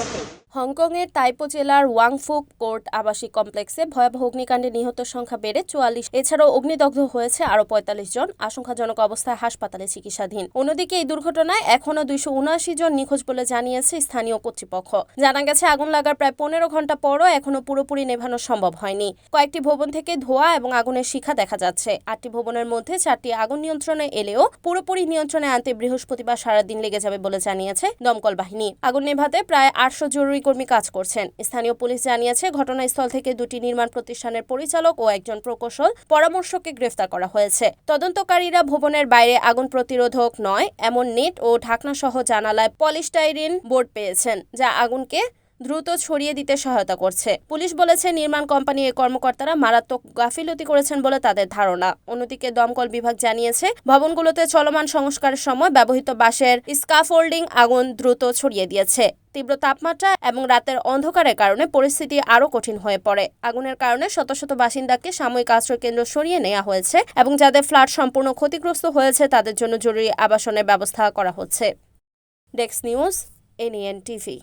Essa. হংকংয়ের তাইপো জেলার ওয়াংফুক court আবাসিক কমপ্লেক্সে ভয়াবহ অগ্নিকাণ্ডে নিহত সংখ্যা বেড়ে চুয়াল্লিশ। এছাড়াও অগ্নিদগ্ধ হয়েছে আরও পঁয়তাল্লিশ জন। আশঙ্কাজনক অবস্থায় হাসপাতালে চিকিৎসাধীন। অন্যদিকে এই দুর্ঘটনায় এখনও দুইশো উনআশি জন নিখোঁজ বলে জানিয়েছে স্থানীয় কর্তৃপক্ষ। জানা গেছে, আগুন লাগার প্রায় পনেরো ঘণ্টা পরও এখনও পুরোপুরি নেভানো সম্ভব হয়নি। কয়েকটি ভবন থেকে ধোঁয়া এবং আগুনের শিখা দেখা যাচ্ছে। আটটি ভবনের মধ্যে চারটি আগুন নিয়ন্ত্রণে এলেও পুরোপুরি নিয়ন্ত্রণে আনতে বৃহস্পতিবার সারাদিন লেগে যাবে বলে জানিয়েছে দমকল বাহিনী। আগুন নেভাতে প্রায় আটশো জরুরি কর্মী কাজ করছেন। স্থানীয় পুলিশ জানিয়েছে, ঘটনাস্থল থেকে দুটি নির্মাণ প্রতিষ্ঠানের পরিচালক ও একজন প্রকৌশল পরামর্শকে গ্রেফতার করা হয়েছে। তদন্তকারীরা ভবনের বাইরে আগুন প্রতিরোধক নয়, এমন নেট ও ঢাকনা সহ জানালায় পলিস্টাইরিন বোর্ড পেয়েছেন, যা আগুনকে দ্রুত ছড়িয়ে দিতে সহায়তা করছে। পুলিশ বলেছে, নির্মাণ কোম্পানি এই কর্মকর্তারা মারাত্মক গাফিলতি করেছেন বলে তাদের ধারণা। অন্যদিকে দমকল বিভাগ জানিয়েছে, ভবনগুলোতে চলমান সংস্কারের সময় ব্যবহৃত বাঁশের স্কাফোল্ডিং আগুন দ্রুত ছড়িয়ে দিয়েছে। তীব্র তাপমাত্রা এবং রাতের অন্ধকারের কারণে পরিস্থিতি আরও কঠিন হয়ে পড়ে। আগুনের কারণে শত শত বাসিন্দাকে সাময়িক আশ্রয় কেন্দ্র সরিয়ে নেওয়া হয়েছে এবং যাদের ফ্ল্যাট সম্পূর্ণ ক্ষতিগ্রস্ত হয়েছে, তাদের জন্য জরুরি আবাসনের ব্যবস্থা করা হচ্ছে। Desk news, NN TV.